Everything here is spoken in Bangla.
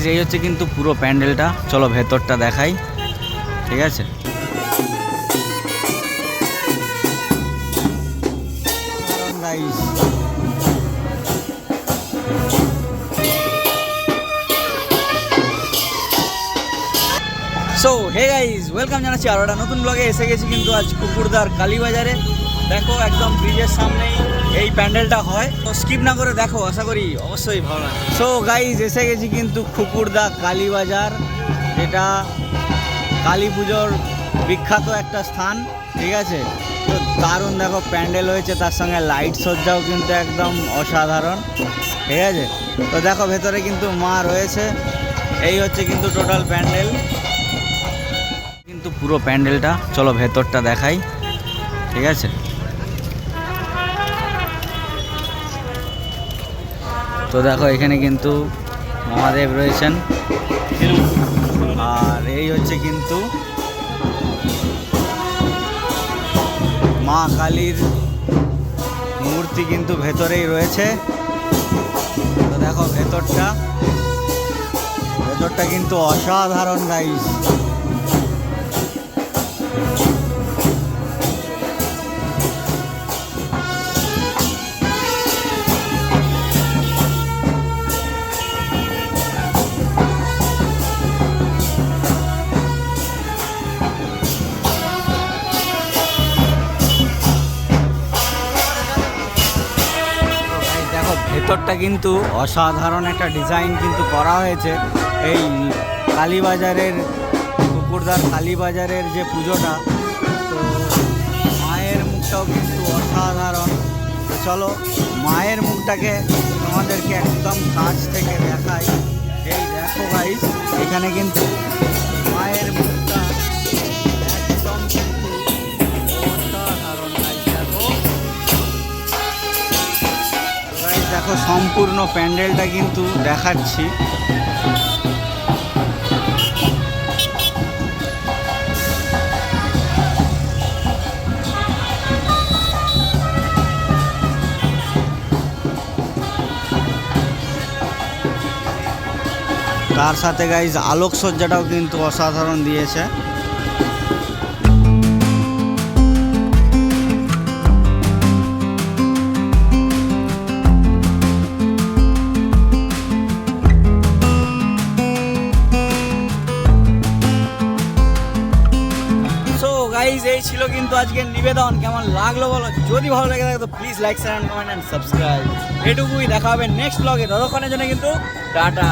গাইজ এই হচ্ছে কিন্তু পুরো প্যান্ডেলটা। চলো ভেতরটা দেখাই। ঠিক আছে? সো হে গাইজ ওয়েলকাম জানাচ্ছি আরও একটা নতুন ব্লগে এসে গেছি কিন্তু আজ কুকুরদার কালীবাজারে। দেখো, একদম ব্রিজের সামনেই এই প্যান্ডেলটা হয়। তো স্কিপ না করে দেখো, আশা করি অবশ্যই ভালো লাগে সো গাইজ এসে গেছি কিন্তু কুকুরদা কালীবাজার যেটা কালী পুজোর বিখ্যাত একটা স্থান, ঠিক আছে? তো দারুণ দেখো, প্যান্ডেল হয়েছে, তার সঙ্গে লাইট সজ্জাও কিন্তু একদম অসাধারণ, ঠিক আছে? তো দেখো, ভেতরে কিন্তু মা রয়েছে, এই হচ্ছে কিন্তু টোটাল প্যান্ডেল। কিন্তু পুরো প্যান্ডেলটা, চলো ভেতরটা দেখাই, ঠিক আছে? তো দেখো, এখানে কিন্তু মহাদেব রয়েছেন। আর এই হচ্ছে কিন্তু মা কালীর মূর্তি কিন্তু ভেতরেই রয়েছে। তো দেখো, ভেতরটা ভেতরটা কিন্তু অসাধারণ গাইস ভেতরটা কিন্তু অসাধারণ একটা ডিজাইন কিন্তু করা হয়েছে। এই কালীবাজারের, কুকুরদার কালীবাজারের যে পুজোটা, তো মায়ের মুখটাও কিন্তু অসাধারণ। চলো, মায়ের মুখটাকে তোমাদেরকে একদম কাছ থেকে দেখাই। এই দেখো গাইস এখানে কিন্তু দেখো সম্পূর্ণ প্যান্ডেলটা কিন্তু দেখাচ্ছি। তার সাথে গাইজ আলোকসজ্জাটাও কিন্তু অসাধারণ দিয়েছে। গাইজ এই ছিল কিন্তু আজকের নিবেদন। কেমন লাগল বলো? যদি ভালো লাগে থাকে তো please like share comment and subscribe এটুকুই দেখা হবে নেক্সট ব্লগে ততক্ষণের জন্য কিন্তু টাটা।